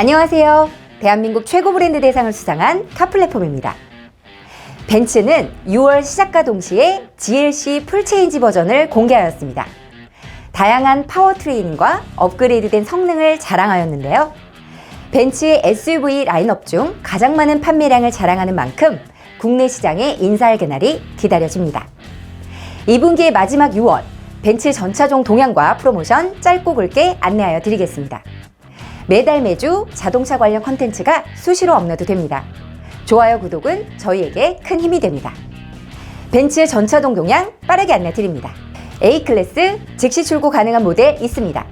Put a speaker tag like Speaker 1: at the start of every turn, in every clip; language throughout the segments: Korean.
Speaker 1: 안녕하세요. 대한민국 최고 브랜드 대상을 수상한 카플랫폼입니다. 벤츠는 6월 시작과 동시에 GLC 풀체인지 버전을 공개하였습니다. 다양한 파워트레인과 업그레이드된 성능을 자랑하였는데요. 벤츠의 SUV 라인업 중 가장 많은 판매량을 자랑하는 만큼 국내 시장에 인사할 그날이 기다려집니다. 2분기의 마지막 6월 벤츠 전차종 동향과 프로모션 짧고 굵게 안내하여 드리겠습니다. 매달 매주 자동차 관련 컨텐츠가 수시로 업로드됩니다. 좋아요, 구독은 저희에게 큰 힘이 됩니다. 벤츠 전차동 동향 빠르게 안내 드립니다. A클래스 즉시 출고 가능한 모델 있습니다.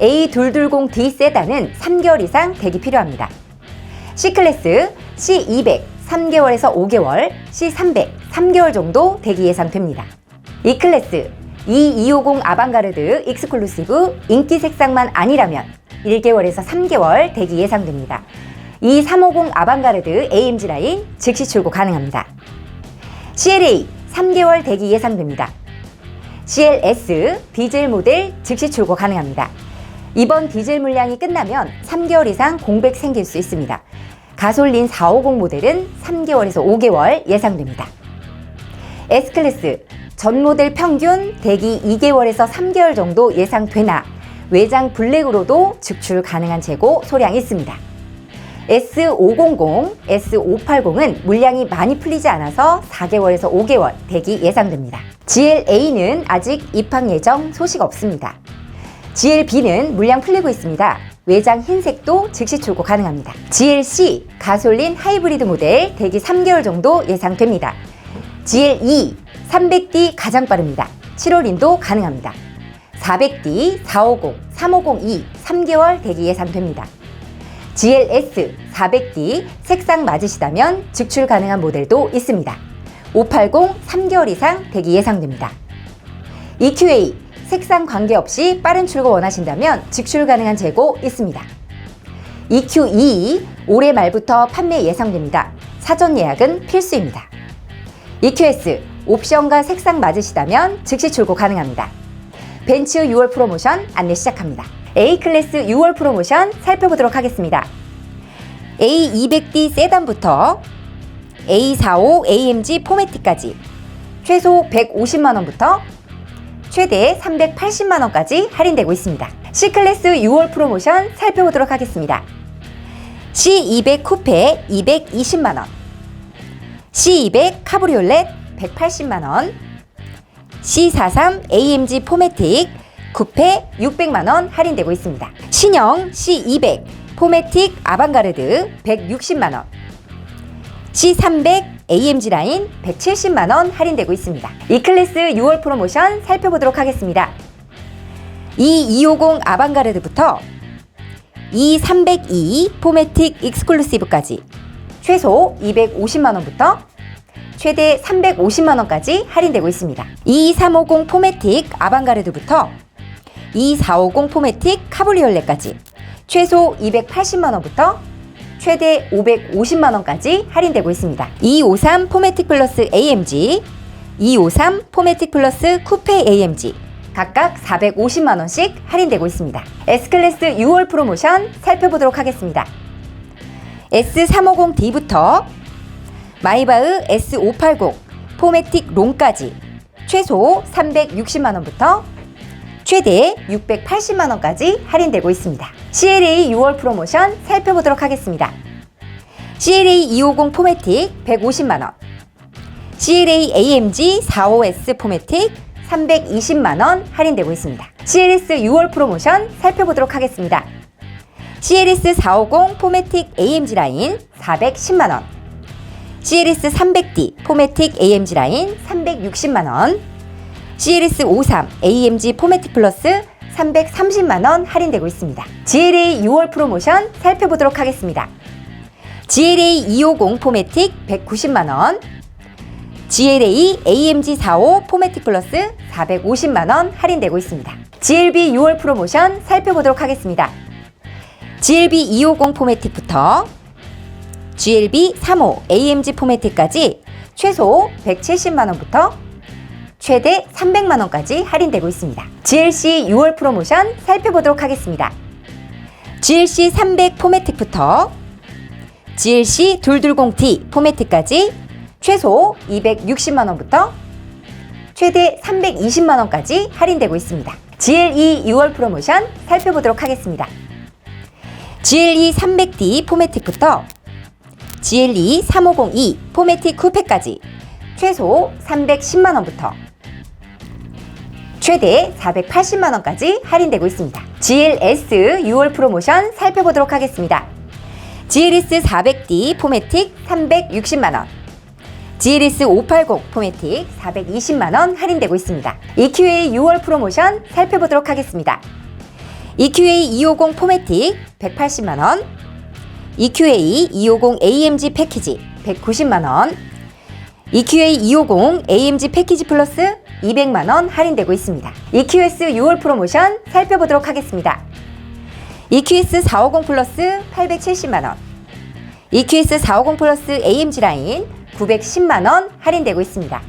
Speaker 1: A220D 세단은 3개월 이상 대기 필요합니다. C클래스 C200 3개월에서 5개월, C300 3개월 정도 대기 예상됩니다. E클래스 E250 아방가르드 익스클루시브 인기 색상만 아니라면 1개월에서 3개월 대기 예상됩니다. E350 아방가르드 AMG 라인 즉시 출고 가능합니다. CLA 3개월 대기 예상됩니다. CLS 디젤 모델 즉시 출고 가능합니다. 이번 디젤 물량이 끝나면 3개월 이상 공백 생길 수 있습니다. 가솔린 450 모델은 3개월에서 5개월 예상됩니다. S클래스 전 모델 평균 대기 2개월에서 3개월 정도 예상되나 외장 블랙으로도 직출 가능한 재고 소량 있습니다. S500, S580은 물량이 많이 풀리지 않아서 4개월에서 5개월 대기 예상됩니다. GLA는 아직 입항 예정 소식 없습니다. GLB는 물량 풀리고 있습니다. 외장 흰색도 즉시 출고 가능합니다. GLC 가솔린 하이브리드 모델 대기 3개월 정도 예상됩니다. GLE 300D 가장 빠릅니다. 7월 인도 가능합니다. 400D 450, 350E 3개월 대기 예상됩니다. GLS 400D 색상 맞으시다면 직출 가능한 모델도 있습니다. 580 3개월 이상 대기 예상됩니다. EQA 색상 관계없이 빠른 출고 원하신다면 직출 가능한 재고 있습니다. EQE 올해 말부터 판매 예상됩니다. 사전 예약은 필수입니다. EQS 옵션과 색상 맞으시다면 즉시 출고 가능합니다. 벤츠 6월 프로모션 안내 시작합니다. A클래스 6월 프로모션 살펴보도록 하겠습니다. A200D 세단부터 A45 AMG 포매트까지 최소 150만원부터 최대 380만원까지 할인되고 있습니다. C클래스 6월 프로모션 살펴보도록 하겠습니다. C200 쿠페 220만원 C200 카브리올렛 180만원 C43 AMG 포매틱 쿠페 600만원 할인되고 있습니다. 신형 C200 포매틱 아방가르드 160만원 C300 AMG 라인 170만원 할인되고 있습니다. E클래스 6월 프로모션 살펴보도록 하겠습니다. E250 아방가르드부터 E302 포매틱 익스클루시브까지 최소 250만원부터 최대 350만원까지 할인되고 있습니다. E350 포매틱 아방가르드부터 E450 포매틱 카브리올레까지 최소 280만원부터 최대 550만원까지 할인되고 있습니다. 253 포매틱 플러스 AMG, 253 포매틱 플러스 쿠페 AMG 각각 450만원씩 할인되고 있습니다. S클래스 6월 프로모션 살펴보도록 하겠습니다. S350D부터 마이바흐 S580 포매틱 롱까지 최소 360만원부터 최대 680만원까지 할인되고 있습니다. CLA 6월 프로모션 살펴보도록 하겠습니다. CLA 250 포매틱 150만원 CLA AMG 45S 포매틱 320만원 할인되고 있습니다. CLS 6월 프로모션 살펴보도록 하겠습니다. CLS 450 포매틱 AMG 라인 410만원 CLS 300D 포매틱 AMG 라인 360만원 CLS 53 AMG 포매틱 플러스 330만원 할인되고 있습니다. GLA 6월 프로모션 살펴보도록 하겠습니다. GLA 250 포매틱 190만원 GLA AMG 45 포매틱 플러스 450만원 할인되고 있습니다. GLB 6월 프로모션 살펴보도록 하겠습니다. GLB 250 포매틱부터 GLB 35 AMG 포매틱까지 최소 170만원부터 최대 300만원까지 할인되고 있습니다. GLC 6월 프로모션 살펴보도록 하겠습니다. GLC 300 포매틱부터 GLC 220D 포매틱까지 최소 260만 원부터 최대 320만 원까지 할인되고 있습니다. GLE 6월 프로모션 살펴보도록 하겠습니다. GLE 300D 포매틱부터 GLE 3502 포매틱 쿠페까지 최소 310만 원부터 최대 480만 원까지 할인되고 있습니다. GLS 6월 프로모션 살펴보도록 하겠습니다. GLS 400D 포매틱 360만 원, GLS 580 포매틱 420만 원 할인되고 있습니다. EQA 6월 프로모션 살펴보도록 하겠습니다. EQA 250 포매틱 180만 원, EQA 250 AMG 패키지 190만 원, EQA 250 AMG 패키지 플러스 200만 원 할인되고 있습니다. EQS 6월 프로모션 살펴보도록 하겠습니다. EQS 450 플러스 870만 원, EQS 450 플러스 AMG 라인 910만 원 할인되고 있습니다.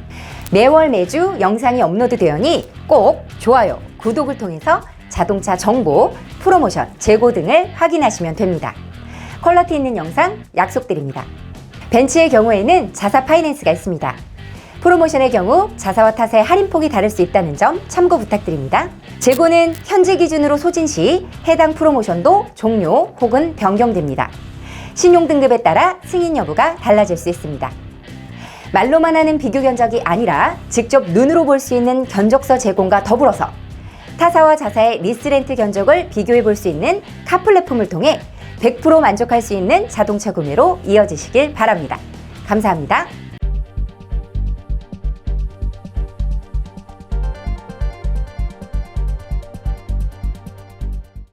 Speaker 1: 매월 매주 영상이 업로드되오니 꼭 좋아요, 구독을 통해서 자동차 정보, 프로모션, 재고 등을 확인하시면 됩니다. 퀄러티 있는 영상 약속드립니다. 벤츠의 경우에는 자사 파이낸스가 있습니다. 프로모션의 경우 자사와 타사의 할인폭이 다를 수 있다는 점 참고 부탁드립니다. 재고는 현재 기준으로 소진 시 해당 프로모션도 종료 혹은 변경됩니다. 신용 등급에 따라 승인 여부가 달라질 수 있습니다. 말로만 하는 비교 견적이 아니라 직접 눈으로 볼 수 있는 견적서 제공과 더불어서 타사와 자사의 리스렌트 견적을 비교해 볼 수 있는 카 플랫폼을 통해 100% 만족할 수 있는 자동차 구매로 이어지시길 바랍니다. 감사합니다.